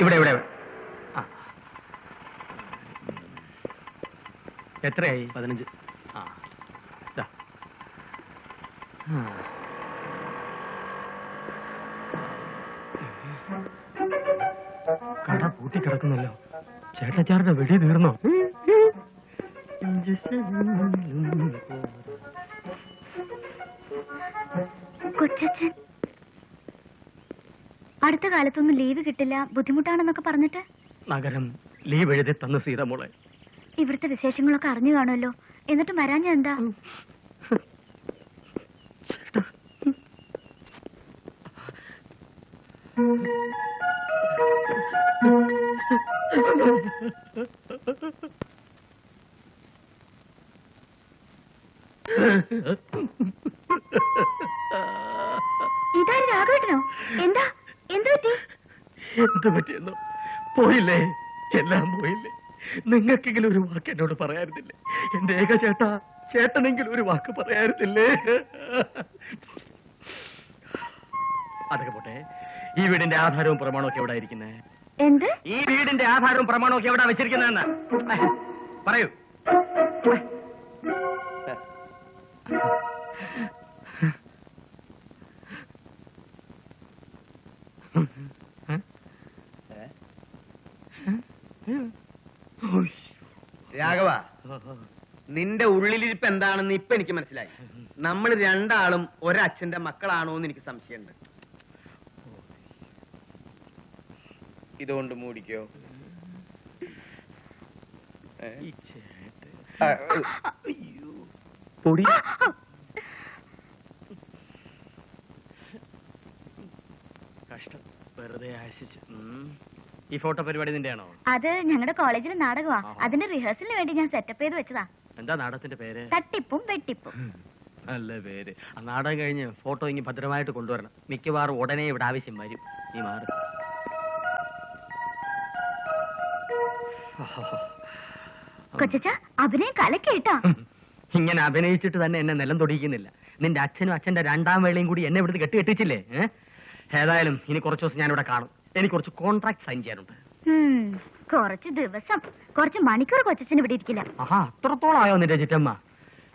ഇവിടെ ഇവിടെ. ആ. എത്രയായി? പതിനഞ്ച്. ആ. കട പൂട്ടി കിടക്കുന്നല്ലോ. ചേട്ടച്ചാരുടെ വെടി തീർന്നോ? കൊച്ചച്ഛൻ അടുത്ത കാലത്തൊന്നും ലീവ് കിട്ടില്ല. ബുദ്ധിമുട്ടാണെന്നൊക്കെ പറഞ്ഞിട്ട്? നഗരം ലീവ് എഴുതി തന്ന സീതമോളെ ഇവിടുത്തെ വിശേഷങ്ങളൊക്കെ അറിഞ്ഞു കാണുമല്ലോ. എന്നിട്ട് വരാഞ്ഞ എന്താ? ഇതാ രാഘവേട്ടനോ? എന്താ? എന്ത് പറ്റിയെന്നോ? പോയില്ലേ? എല്ലാം പോയില്ലേ? നിങ്ങൾക്കെങ്കിലും ഒരു വാക്ക് എന്നോട് പറയാറുന്നില്ലേ എന്റെ ഏക ചേട്ടാ ചേട്ടനെങ്കിലും ഒരു വാക്ക് പറയാറുന്നില്ലേ അതൊക്കെ പോട്ടെ. ഈ വീടിന്റെ ആധാരവും പ്രമാണവും ഒക്കെ എവിടെ ഇരിക്കുന്നേ? എന്ത്? ഈ വീടിന്റെ ആധാരവും പ്രമാണവും ഒക്കെ എവിടെ വെച്ചിരിക്കുന്നതെന്ന്? പറയൂ. നിന്റെ ഉള്ളിലിരിപ്പ് എന്താണെന്ന് ഇപ്പൊ എനിക്ക് മനസ്സിലായി. നമ്മൾ രണ്ടാളും ഒരച്ഛന്റെ മക്കളാണോ എന്ന് എനിക്ക് സംശയമുണ്ട്. ഇതുകൊണ്ട് മൂടിക്കോ. പൊടി. കഷ്ടം. വെറുതെ ആശിച്ചു. ഈ ഫോട്ടോ പരിപാടി നിന്റെയാണോ? അത് ഞങ്ങളുടെ കോളേജിലെ നാടകമാ. അതിന്റെ റിഹേഴ്സലിന് വേണ്ടി ഞാൻ സെറ്റപ്പ് ചെയ്ത് വെച്ചതാ. എന്താ നാടകത്തിന്റെ പേര്? തട്ടിപ്പും വെട്ടിപ്പും. നല്ല പേര്. ആ നാടകം കഴിഞ്ഞ് ഫോട്ടോ ഇങ്ങ് ഭദ്രമായിട്ട് കൊണ്ടുവരണം. മിക്കവാറും ഉടനെ ഇവിടെ ആവശ്യം വരും. നീ മാറി. കൊച്ചാ അഭിനയം കലക്കേട്ടാ ഇങ്ങനെ അഭിനയിച്ചിട്ട് തന്നെ എന്നെ നിലം തൊടിയിക്കുന്നില്ല. നിന്റെ അച്ഛനും അച്ഛന്റെ രണ്ടാം വേളയും കൂടി എന്നെ ഇവിടുന്ന് കെട്ടി കെട്ടിച്ചില്ലേ? ഏതായാലും ഇനി കുറച്ചു ദിവസം ഞാനിവിടെ കാണും. എനിക്ക് കുറച്ച് കോൺട്രാക്ട് സൈൻ ചെയ്യാനുണ്ട്. കുറച്ച് ദിവസം കുറച്ച് മണിക്കൂർ കൊച്ചച്ഛൻ ഇവിടെ ഇരിക്കില്ല. ആഹാ അത്രത്തോളം ആയോ നിന്റെ ചിറ്റമ്മ?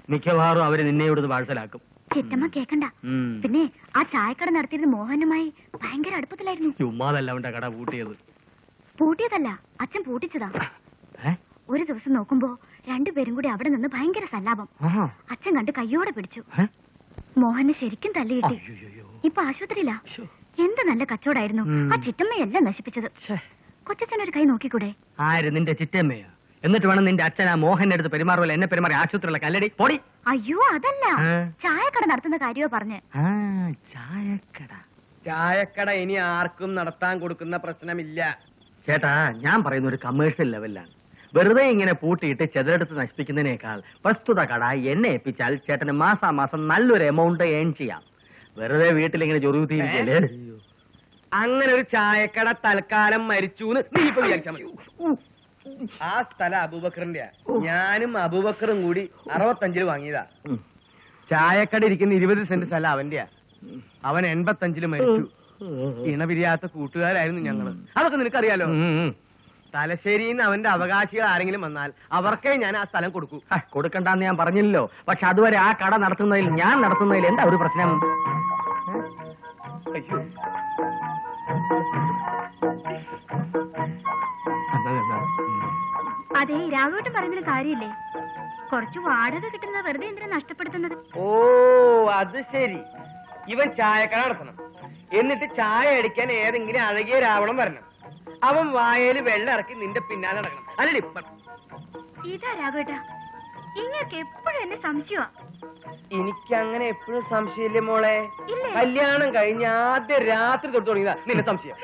മിക്കവാറും അവർ നിന്നെ ഇവിടുന്ന് വാഴ്സലാക്കും ചിറ്റമ്മ കേക്കണ്ട. ഉം. പിന്നെ ആ ചായക്കട നടത്തിയിരുന്ന മോഹനുമായി ഭയങ്കര അടുപ്പത്തിലായിരുന്നു. ചുമ്മാതല്ല അവന്റെ കട പൂട്ടിയത്. പൂട്ടിയതല്ല അച്ഛൻ പൂട്ടിച്ചതാ. ഏ? ഒരു ദിവസം നോക്കുമ്പോ രണ്ടുപേരും കൂടി അവിടെ നിന്ന് ഭയങ്കര സല്ലാപം. ആഹാ. അച്ഛൻ കണ്ട് കയ്യോടെ പിടിച്ചു. ഏ? മോഹന് ശരിക്കും അയ്യയ്യോ. ഇപ്പൊ ആശുപത്രിയിലാ. എന്ത് നല്ല കച്ചവടായിരുന്നു. ആ ചിറ്റമ്മയെല്ലാം നശിപ്പിച്ചത്. കൊച്ചച്ഛൻ ഒരു കൈ നോക്കിക്കൂടെ? ആര് നിന്റെ ചിറ്റമ്മയോ? എന്നിട്ട് വേണം നിന്റെ അച്ഛൻ ആ മോഹന്റെ അടുത്ത് പെരുമാറുമല്ലോ എന്നെ പെരുമാറി ആശുപത്രിയിലെ കല്ലടി പൊടി. അയ്യോ അതല്ല. ചായക്കട നടത്തുന്ന കാര്യമോ പറഞ്ഞ്. ചായക്കട. ചായക്കട ഇനി ആർക്കും നടത്താൻ കൊടുക്കുന്ന പ്രശ്നമില്ല. ചേട്ടാ ഞാൻ പറയുന്ന ഒരു കമേഴ്ഷ്യൽ ലെവലിലാണ് വെറുതെ ഇങ്ങനെ പൂട്ടിയിട്ട് ചെതലെടുത്ത് നശിപ്പിക്കുന്നതിനേക്കാൾ പ്രസ്തുത കട എന്നെ ഏൽപ്പിച്ചാൽ ചേട്ടന് മാസാമാസം നല്ലൊരു എമൗണ്ട് ഏൺ ചെയ്യാം. വെറുതെ വീട്ടിലിങ്ങനെ ചൊറിയുത്തിയിരിക്കല്ലേ അങ്ങനെ ഒരു ചായക്കട തൽക്കാലം മരിച്ചുന്ന് നീ ഇപ്പൊ മതി. ആ സ്ഥലം അബൂബക്കറിന്റെ ഞാനും അബൂബക്കറും കൂടി അറുപത്തഞ്ചിൽ വാങ്ങിയതാ. ചായക്കട ഇരിക്കുന്ന ഇരുപത് സെന്റ് സ്ഥലം അവന്റെയാ. അവൻ എൺപത്തഞ്ചിൽ മരിച്ചു. ഇണപിരിയാത്ത കൂട്ടുകാരായിരുന്നു ഞങ്ങൾ. അതൊക്കെ നിനക്കറിയാലോ? നിന്ന് അവന്റെ അവകാശികൾ ആരെങ്കിലും വന്നാൽ അവർക്കേ ഞാൻ ആ സ്ഥലം കൊടുക്കൂ. കൊടുക്കണ്ടെന്ന് ഞാൻ പറഞ്ഞില്ലല്ലോ. പക്ഷെ അതുവരെ ആ കട നടത്തുന്നതിൽ ഞാൻ നടത്തുന്നതിൽ എന്താ ഒരു പ്രശ്നം. അതെ രാഘവട്ടം പറഞ്ഞൊരു കാര്യമില്ലേ? കുറച്ച് വാടക കിട്ടുന്ന വെറുതെ എന്തിനാ നഷ്ടപ്പെടുത്തുന്നത്? ഓ അത് ശരി. ഇവൻ ചായക്കട നടത്തണം. എന്നിട്ട് ചായ അടിക്കാൻ ഏതെങ്കിലും അഴകിയ രാവണം വരണം. അവൻ വായയിൽ വെള്ളം ഇറക്കി നിന്റെ പിന്നാലെ നടക്കണം. അല്ലേ ഇതാ രാഘവേട്ടാ. ഇങ്ങക്ക് എപ്പോഴും എന്നെ സംശയമാ. എനിക്ക് അങ്ങനെ എപ്പോഴും സംശയമില്ലേ മോളെ? കല്യാണം കഴിഞ്ഞ ആദ്യ രാത്രി തൊട്ട് തുടങ്ങിയതാ നിന്റെ സംശയം.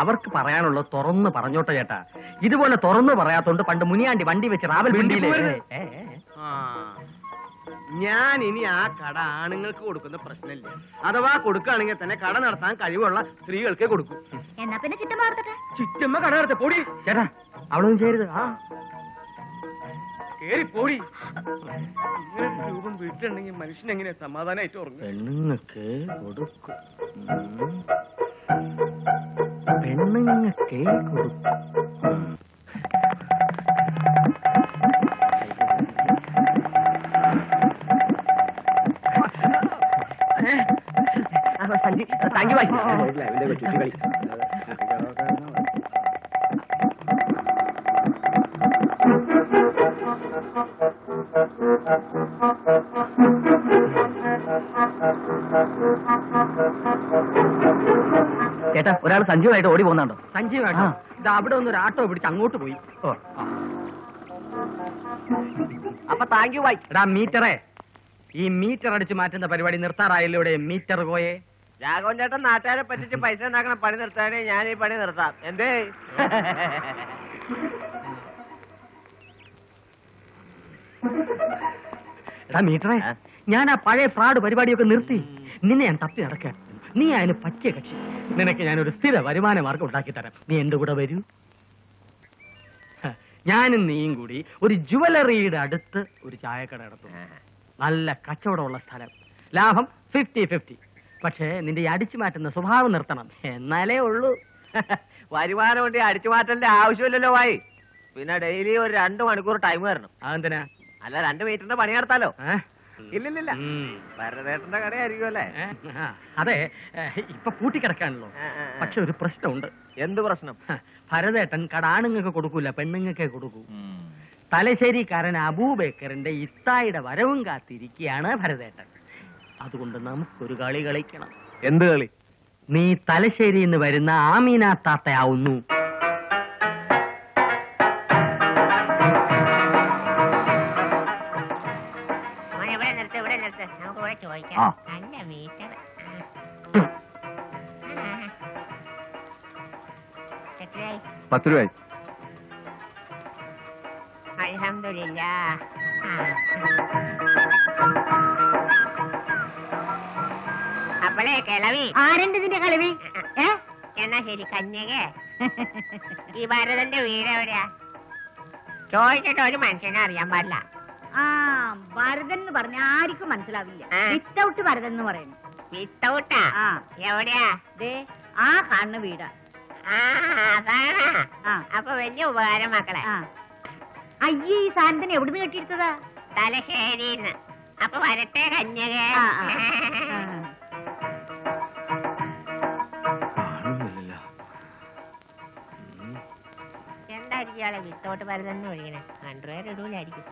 അവർക്ക് പറയാനുള്ളത് തുറന്ന് പറഞ്ഞോട്ടെ ചേട്ടാ. ഇതുപോലെ തുറന്ന് പറയാത്തോണ്ട് പണ്ട് മുനിയാണ്ടി വണ്ടി വെച്ച് റാവൽ പിണ്ടിയിലെ ഞാൻ ഇനി ആ കട ആണുങ്ങൾക്ക് കൊടുക്കുന്ന പ്രശ്നമില്ല. അഥവാ കൊടുക്കുകയാണെങ്കിൽ തന്നെ കട നടത്താൻ കഴിവുള്ള സ്ത്രീകൾക്ക് കൊടുക്കും. എന്നാ പിന്നെ ചിറ്റമ്മ ചിറ്റമ്മ ചുറ്റമ്മ കട നടത്ത പൊടി. ചേട്ടാ അവളൊന്നും ചെയ്യരുത് ആ. കേറി പോടി. ഇങ്ങനെ രൂപം വീട്ടിലുണ്ടെങ്കിൽ മനുഷ്യൻ എങ്ങനെയാ സമാധാനമായിട്ട് ഉറങ്ങും പെണ്ണുങ്ങൾക്ക് കൊടുക്കും. പെണ്ണുങ്ങൾക്കേ കൊടുക്കും. താങ്ക് യു ചേട്ടാ ഒരാൾ സഞ്ജീവായിട്ട് ഓടി പോകുന്നുണ്ടോ? സഞ്ജീവാട്ടോ ആ. ഇത് അവിടെ ഒന്ന് ഒരു ആട്ടോ പിടിച്ച് അങ്ങോട്ട് പോയി. അപ്പൊ താങ്ക് യു ബൈ എടാ മീറ്ററേ. ഈ മീറ്റർ അടിച്ചു മാറ്റുന്ന പരിപാടി നിർത്താറായല്ലോ മീറ്റർ പോയേ. രാഘവൻ ചേട്ടൻ നാട്ടുകാരെ പറ്റിച്ച് പൈസ ഉണ്ടാക്കണ പണി നിർത്താനേ ഞാൻ ഈ പണി നിർത്താം. എന്തേ? എടാ മീറ്ററേ ഞാൻ ആ പഴയ ഫ്രാഡ് പരിപാടിയൊക്കെ നിർത്തി. നിന്നെ ഞാൻ തപ്പി നടക്കാൻ. നീ അതിന് പറ്റിയ കക്ഷി. നിനക്ക് ഞാൻ ഒരു സ്ഥിര വരുമാന മാർഗം ഉണ്ടാക്കി തരാം. നീ എന്റെ കൂടെ വരൂ. ഹ, ഞാനും നീയും കൂടി ഒരു ജുവലറിയുടെ അടുത്ത് ഒരു ചായക്കട നടത്തും. നല്ല കച്ചവടമുള്ള സ്ഥലം. ലാഭം ഫിഫ്റ്റി ഫിഫ്റ്റി പക്ഷേ നിന്റെ ഈ അടിച്ചു മാറ്റുന്ന സ്വഭാവം നിർത്തണം. എന്നാലേ ഉള്ളൂ. വരുമാനം കൊണ്ട് അടിച്ചു മാറ്റലിന്റെ ആവശ്യമില്ലല്ലോ വായി പിന്നെ ഡെയിലി ഒരു രണ്ടു മണിക്കൂർ ടൈം വരണം. അതെന്തിനാ? അല്ല രണ്ട് മീറ്ററിന്റെ പണി നടത്താലോ? ഇല്ലില്ല ഇല്ലില്ലില്ല. ഭരതേട്ടന്റെ കടയായിരിക്കും അല്ലേ? അതെ ഇപ്പൊ പൂട്ടിക്കിടക്കാണല്ലോ ആ. പക്ഷെ ഒരു പ്രശ്നമുണ്ട്. എന്ത് പ്രശ്നം? ഭരതേട്ടൻ ഭരതേട്ടൻ കടാണുങ്ങൾക്ക് കൊടുക്കൂല പെണ്ണുങ്ങൾക്കേ കൊടുക്കൂ. തലശ്ശേരിക്കാരൻ അബൂബേക്കറിന്റെ ഇത്തായിയുടെ വരവും കാത്തിരിക്കുകയാണ് ഭരതേട്ടൻ. അതുകൊണ്ട് നമുക്കൊരു കളി കളിക്കണം. എന്ത് കളി? നീ തലശ്ശേരിയിൽ നിന്ന് വരുന്ന ആമീന താത്തയാവുന്നു. പത്ത് ഇവിടെ നിർത്ത് അപ്പളേ കിളവി ആരുണ്ട് ഇതിന്റെ കളിവി എന്നാ ശരി കന്യകേ. ഈ ഭരതന്റെ വീട് എവിടെയാ? ചോദിച്ചിട്ട് ഒരു മനുഷ്യനെ അറിയാൻ പാടില്ല. ആ ഭരതൻ എന്ന് പറഞ്ഞ ആർക്കും മനസ്സിലാവില്ല. വിത്തൗട്ട് ഭരതൻ എന്ന് പറയുന്നു. വിത്തൗട്ടാ എവിടെയാ? ദേ ആ കാണുന്ന വീടാ. അപ്പൊ വലിയ ഉപകാരം മക്കളെ. അയ്യേ ഈ സാധനത്തിന് എവിടുന്ന് കെട്ടിയെടുത്തതാ? തലശ്ശേരിന്ന്. അപ്പൊ വരട്ടെ കന്യക. ഇയാളെ വിത്തോട്ട് വരുന്നെന്ന് ഒഴിയണേ അണ്ടർവെയർ ഇടൂലായിരിക്കും.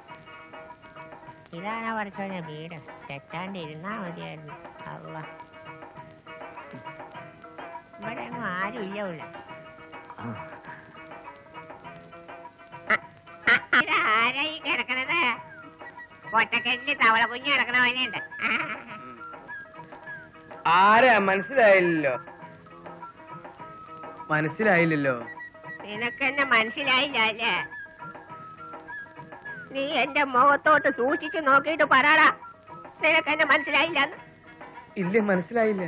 ഇതാണ് പഠിച്ചോനെ വീട്. തെറ്റാണ്ട് ഇരുന്നാ മതിയായിരുന്നു. അല്ല ഇവിടെ ഒന്നും ആരും ഇല്ല ഉള്ള. ആരായി കിടക്കണത്? ഒറ്റക്കെട്ടിൽ തവള കുഞ്ഞ് കിടക്കണ പോലെയുണ്ട്. ആരാ? മനസ്സിലായില്ലല്ലോ. മനസ്സിലായില്ലല്ലോ. നിനക്കെന്നെ മനസ്സിലായില്ല അല്ലേ നീ എന്റെ മുഖത്തോട്ട് സൂക്ഷിച്ചു നോക്കിയിട്ട് പറയടാ. നിനക്കെന്നെ മനസ്സിലായില്ല? ഇല്ല മനസ്സിലായില്ല.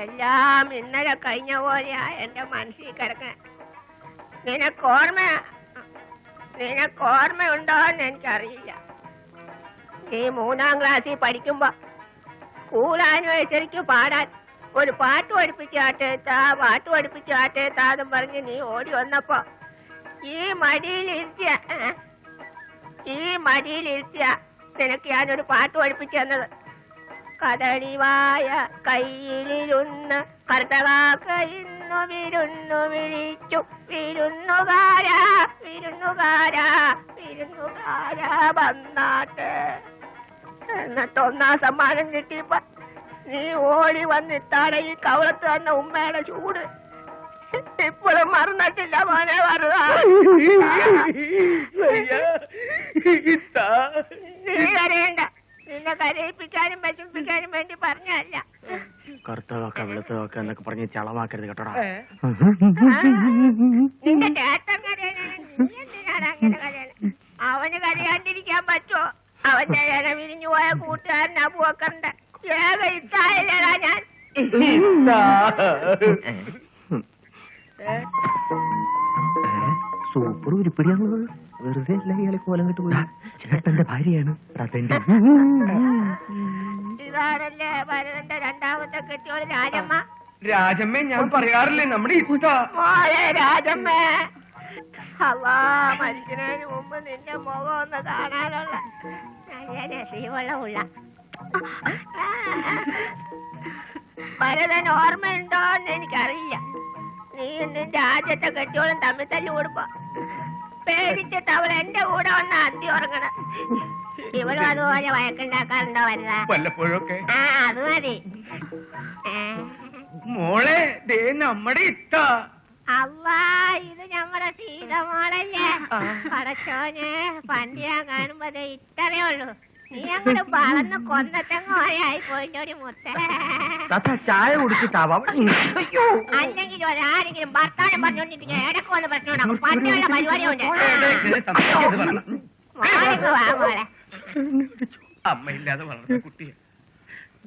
എല്ലാം ഇന്നലെ കഴിഞ്ഞ പോലെയാ എന്റെ മനസ്സിൽ കിടക്കണ. നിനക്ക് ഓർമ്മ? നിനക്ക് ഓർമ്മയുണ്ടോ എന്ന് എനിക്കറിയില്ല. നീ മൂന്നാം ക്ലാസ്സിൽ പഠിക്കുമ്പോ സ്കൂൾ ആനുവേഴ്സറിക്ക് പാടാൻ ഒരു പാട്ട് പഠിപ്പിച്ച് താ പാട്ട് പഠിപ്പിച്ച് ആട്ടേത്താ എന്നും പറഞ്ഞ് നീ ഓടി വന്നപ്പോ ഈ മടിയിലിരുത്തിയ? ഈ മടിയിലിരുത്തിയ നിനക്ക് ഞാനൊരു പാട്ട് പഠിപ്പിച്ചു തന്നത്. കദളിവായ കയ്യിലിരുന്ന് കർത്തവാക്കയിന്നു വിരുന്നു വിളിച്ചു. വിരുന്നുകാരാ വിരുന്നുകാരാ വിരുന്നുകാരാ വന്നാട്ടെ. എന്നിട്ടൊന്നാം സമ്മാനം കിട്ടിയപ്പോ നീ ഓടി വന്നിട്ടാടെ ഈ കവളത്ത് വന്ന ഉമ്മയുടെ ചൂട്. ഇപ്പോഴും മറന്നിട്ടില്ല മോനെ നീ കരയണ്ട. നിന്നെ കരയിപ്പിക്കാനും വിഷമിപ്പിക്കാനും വേണ്ടി പറഞ്ഞല്ല കറുത്തതൊക്കെ വെളുത്തതൊക്കെ എന്നൊക്കെ പറഞ്ഞ് ചളമാക്കരുത് കേട്ടോടാ. നിന്റെ ഡാറ്റം നീ എന്തിനാണ് അങ്ങനെ കരയണ? അവന് കരയാണ്ടിരിക്കാൻ പറ്റുമോ അവന്റെ ഇല വിരിഞ്ഞു പോയ കൂട്ടുകാരൻ അബുവക്കറിന്റെ ഇത്തായില്ലടാ ഞാൻ. സൂപ്പർ ഉരുപ്പിടിയാണുള്ളത്. വെറുതെ അല്ല ഇയാളെ കോലം കെട്ട് പോയി. ചേട്ടന്റെ ഭാര്യയാണ് അതെന്റെ ഇതാണല്ലേ ഭരതന്റെ രണ്ടാമത്തെ കെട്ടിയോട് രാജമ്മ? രാജമ്മേ ഞാൻ പറയാറില്ലേ നമ്മുടെ ഇത്ത മോളെ രാജമ്മ. അല്ലാ മരിക്കുന്നതിന് മുമ്പ് നിന്റെ മുഖം ഒന്ന് കാണാനുള്ള നല്ല രസീവെള്ളമുള്ള ഭരതൻ ഓർമ്മയുണ്ടോ എന്ന് എനിക്കറിയില്ല. നീ നിന്റെ ആദ്യത്തെ കെട്ടിയോളും തമ്മിൽ തല്ലി കൊടുപ്പ പേടിച്ചിട്ട് അവൾ എന്റെ കൂടെ വന്ന് അന്തി ഉറങ്ങണം. ഇവളും അതുപോലെ വഴക്കുണ്ടാക്കാറുണ്ടോ വല്ല വല്ലപ്പോഴൊക്കെ. ആ അത് മതി. മോളെ ദേ നമ്മുടെ ഇത്ത. അല്ലാ ഇത് ഞമ്മടെ സീതമോളല്ലേ പടച്ചോനെ പണ്ട് ഞാൻ കാണുമ്പോ ഇത്രയേ ഉള്ളൂ. നീ അങ്ങോട്ട് വളർന്ന് കൊന്നത്തങ്ങോയായി പോയിട്ടൊരു മുത്തേ. താത്ത ചായ കുടിച്ചിട്ടാവാം. അയ്യോ. അല്ലെങ്കിൽ ഒരാരെങ്കിലും പറഞ്ഞോണ്ടിരിക്കുക പരിപാടിയുണ്ട്. അമ്മയില്ലാതെ വളർന്ന കുട്ടിയെ.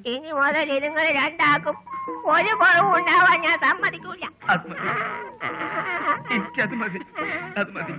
ഇനി മുതൽ ഇതുങ്ങൾ രണ്ടാക്കും ഒരു കുറവും ഉണ്ടാവാൻ ഞാൻ സമ്മതിക്കൂല. മതി. അത് മതി.